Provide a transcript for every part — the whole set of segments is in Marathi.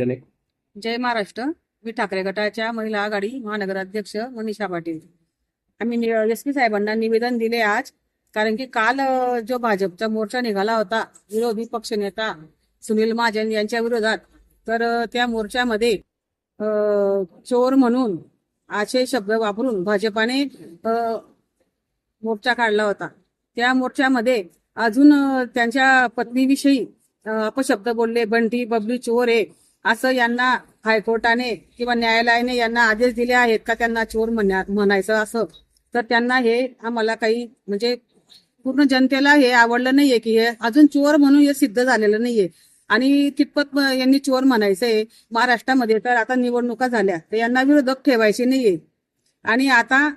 जय महाराष्ट्र. मी ठाकरे गटाच्या महिला आघाडी महानगराध्यक्ष मनीषा पाटील. आम्ही एस पी साहेबांना निवेदन दिले आज कारण की काल जो भाजपचा मोर्चा निघाला होता विरोधी पक्षनेता सुनील महाजन यांच्या विरोधात तर त्या मोर्चामध्ये चोर म्हणून असे शब्द वापरून भाजपाने मोर्चा काढला होता. त्या मोर्चामध्ये अजून त्यांच्या पत्नीविषयी अपशब्द बोलले बंटी बबली चोर आहे असं यांना हायकोर्टाने किंवा न्यायालयाने यांना आदेश दिले आहेत का त्यांना चोर म्हणण्या म्हणायचं असं तर त्यांना हे आम्हाला काही म्हणजे पूर्ण जनतेला हे आवडलं नाहीये की हे अजून चोर म्हणून हे सिद्ध झालेलं नाहीये. आणि कितपत यांनी चोर म्हणायचंय महाराष्ट्रामध्ये तर आता निवडणुका झाल्या तर यांना विरोधक ठेवायचे नाहीये. आणि आता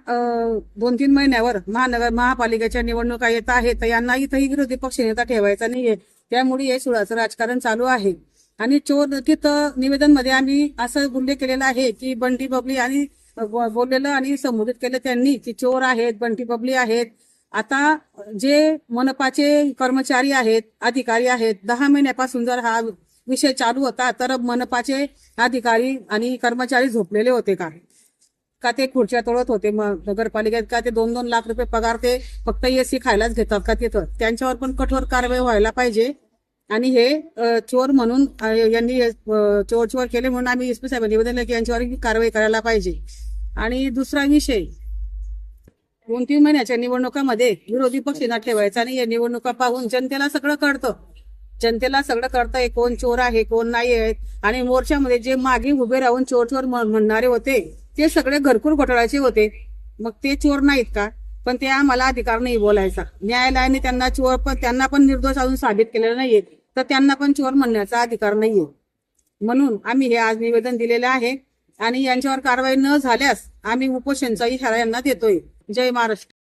दोन तीन महिन्यावर महानगर महापालिकेच्या निवडणुका येत आहेत तर यांना इथंही विरोधी पक्षनेता ठेवायचा नाहीये. त्यामुळे हे सुळाचं राजकारण चालू आहे. आणि चोर तिथं निवेदनमध्ये आम्ही असं उल्लेख केलेला आहे की बंटी बबली आणि बोललेलं आणि संबोधित केलं त्यांनी की चोर आहेत बंटी बबली आहेत. आता जे मनपाचे कर्मचारी आहेत अधिकारी आहेत दहा महिन्यापासून जर हा विषय चालू होता तर मनपाचे अधिकारी आणि कर्मचारी झोपलेले होते का? का ते खुर्च्या तोडत होते? मग नगरपालिकेत का ते दोन दोन लाख रुपये पगार ते फक्त एसी खायलाच घेतात का तिथं? त्यांच्यावर पण कठोर कारवाई व्हायला पाहिजे. आणि हे चोर म्हणून यांनी चोर चोर केले म्हणून आम्ही एस पी साहेबांनी निवेदन की यांच्यावर कारवाई करायला पाहिजे. आणि दुसरा विषय दोन तीन महिन्याच्या निवडणुकामध्ये विरोधी पक्षांना ठेवायचा आणि या निवडणुका पाहून जनतेला सगळं कळतं. जनतेला सगळं करताय कोण चोर आहे कोण नाही आहे. आणि मोर्चामध्ये जे मागे उभे राहून चोर चोर म्हणणारे होते ते सगळे घरकुल घोटाळ्याचे होते. मग ते चोर नाहीत का? पण ते आम्हाला अधिकार नाही बोलायचा. न्यायालयाने त्यांना चोर पण त्यांना पण निर्दोष अजून साबित केलेलं नाहीये. तर त्यांना पण चोर म्हणण्याचा अधिकार नाहीये. म्हणून आम्ही हे आज निवेदन दिलेलं आहे आणि यांच्यावर कारवाई न झाल्यास आम्ही उपोषणचा इशारा यांना देतोय. जय महाराष्ट्र.